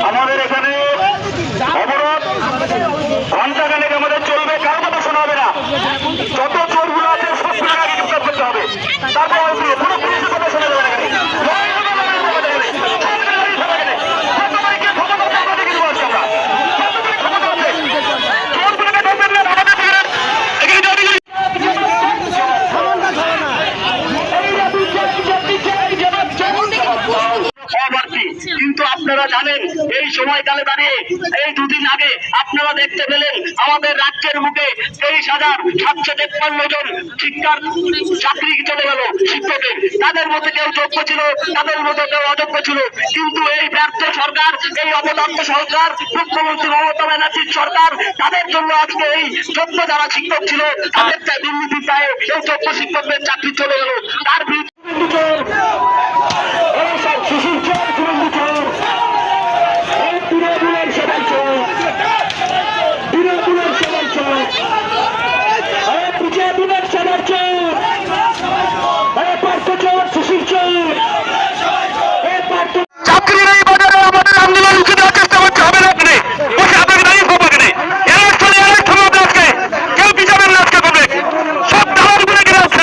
আমাদের এখানে অবরোধ জানেন, এই সময়কালে দাঁড়িয়ে, এই দুদিন আগে আপনারা দেখতে পেলেন আমাদের রাজ্যের মুখে তেইশ হাজার সাতশো তেপ্পান্ন জন শিক্ষার চাকরি চলে গেল শিক্ষকের। তাদের মধ্যে কেউ যোগ্য ছিল, তাদের মধ্যে কেউ অযোগ্য ছিল। কিন্তু এই ব্যর্থ সরকার, এই অবদত্ত সরকার, মুখ্যমন্ত্রী মমতা ব্যানার্জির সরকার, তাদের জন্য আজকে এই যোগ্য যারা শিক্ষক ছিল, তাদের দুর্নীতি পায়ে এই যোগ্য শিক্ষকদের চাকরি চলে গেল তার বিরুদ্ধে এই সব শিশুর চোর তৃণমূল চোর এই তৃণমূলের সবাই চোর তৃণমূলের সবাই চোর এই বিজেপির সবার চোর এই পার্থ চোর শিশুর চোর এই পার্থ চাকরির এই বাজারে আমাদের আন্দোলন রুখে দেওয়ার চেষ্টা করতে হবে না আপনি বসে আপনাকে দাঁড়িয়ে খবর নেই এলার্ট চলে এলার্ট হবে আজকে কেউ বিচারেন না আজকে পাবে সব দালালগুলো গেলে আছে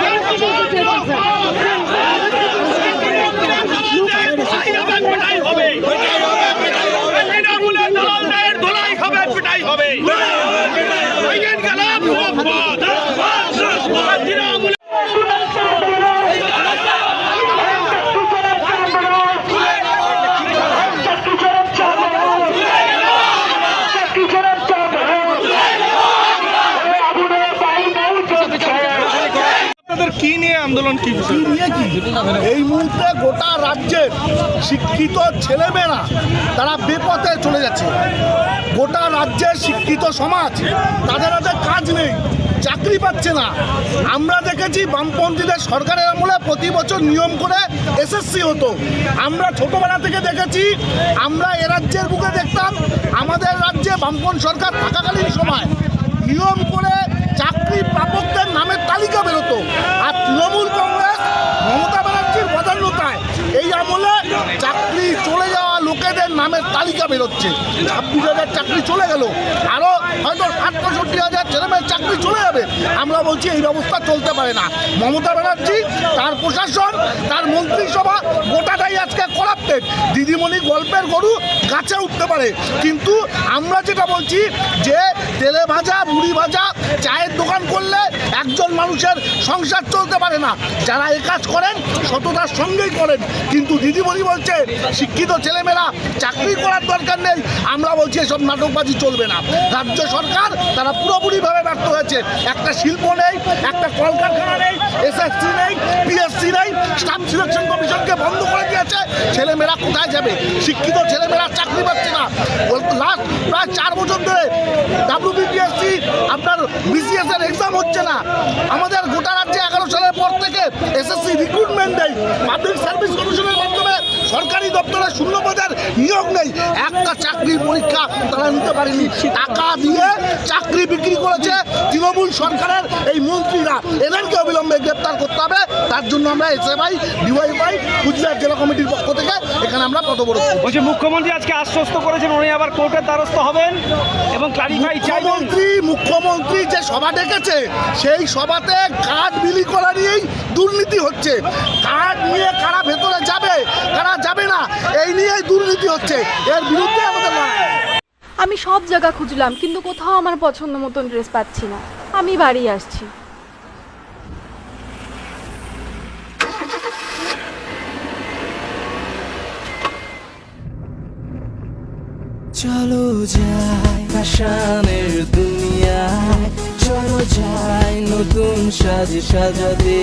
আন্দোলন কি এই মুহূর্তে গোটা রাজ্যের শিক্ষিত ছেলেমেয়েরা তারা বেপথে চলে যাচ্ছে। গোটা রাজ্যের শিক্ষিত সমাজ, তাদের হাতে কাজ নেই, চাকরি পাচ্ছে না। আমরা দেখেছি বামপন্থীদের সরকারের আমলে প্রতি বছর নিয়ম করে এসএসসি হতো। আমরা ছোটবেলা থেকে দেখেছি, আমরা এ রাজ্যের বুকে দেখতাম, আমাদের রাজ্যে বামপন সরকার থাকাকালীন সময় নিয়ম করে চাকরি প্রাপকদের নামের তালিকা বেরোতো। তৃণমূল কংগ্রেস মমতা ব্যানার্জির বদান্যতায় এই আমলে চাকরি চলে যাওয়া লোকেদের নামের তালিকা বেরোচ্ছে। ছাব্বিশ হাজার চাকরি চলে গেল। আরও হয়তো ষাট পঁয়ষট্টি হাজার ছেলেমেয়ের চাকরি চলে যাবে। আমরা বলছি এই ব্যবস্থা চলতে পারে না। মমতা ব্যানার্জি, তার প্রশাসন, তার মন্ত্রিসভা গোটাটাই আজকে করাপ্টেড দিদিমণি গল্পের গরু গাছে উঠতে পারে। কিন্তু আমরা যেটা বলছি যে তেলে ভাজা, মুড়ি ভাজা, চায়ের দোকান করলে একজন মানুষের সংসার চলতে পারে না। যারা এ কাজ করেন, সততার সঙ্গেই করেন। কিন্তু দিদিমণি বলছে, শিক্ষিত ছেলেমেয়েরা চাকরি করার দরকার নেই। আমরা বলছি এসব নাটকবাজি চলবে না। রাজ্য সরকার তারা পুরোপুরিভাবে ব্যর্থ হয়েছে। একটা শিল্প নেই, একটা কলকারখানা নেই, এসএসসি নেই, পিএসসি নেই, স্টাফ সিলেকশন কমিশনকে বন্ধ করে দিয়েছে। ছেলেমেয়েরা কোথায় যাবে? শিক্ষিত ছেলেমেয়েরা চাকরি পাচ্ছে না। লাস্ট প্রায় চার বছর ধরে ডাব্লিউবিপিএসসি আপনার বিসিএস এর এক্সাম হচ্ছে না। আমাদের গোটা রাজ্যে এগারো সালের পর থেকে এসএসসি রিক্রুটমেন্ট নেই পাবলিক সার্ভিস কমিশনের সরকারি দপ্তরে শূন্যপদের নিয়োগ নেই। একটা চাকরির পরীক্ষা তারা নিতে পারেনি। টাকা দিয়ে চাকরি বিক্রি করেছে তৃণমূল সরকারের এই মন্ত্রীরা। এদেরকে অবিলম্বে গ্রেপ্তার করতে হবে। তার জন্য আমরা এসএফআই ডিওয়াইফাই কুচবিহার জেলা কমিটির পক্ষ থেকে এখানে আমরা কত বড় বলছি মুখ্যমন্ত্রী আজকে আশ্বস্ত করেছেন উনি আবার কোর্টের দ্বারস্থ হবেন এবং ক্লারিফাই চাইবেন। মুখ্যমন্ত্রী মুখ্যমন্ত্রী যে সভা ডেকেছে সেই সভাতে কার্ড বিলি করা নিয়েই দুর্নীতি হচ্ছে। কার্ড নিয়ে কারা ভেতরে যাবে? কারা যাবে না। এই নিয়েই দুর্নীতি হচ্ছে। এর বিরুদ্ধে আমাদের লড়াই। আমি সব জায়গা খুঁজলাম কিন্তু কোথাও আমার পছন্দ মতন ড্রেস পাচ্ছি না। আমি বাড়ি আসছি। চলো যাই ফ্যাশনের দুনিয়ায় চলো যাই নতুন সাজে সাজাতে।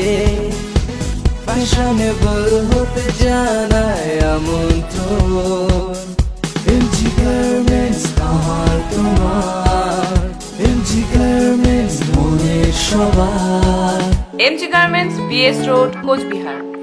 ফ্যাশনেবল হতে জানায় আমন্ত্রণ। এমজি গার্মেন্টস আমার তোমার। এমজি গার্মেন্টস মনের সবার। MG garments BS road Cooch Behar.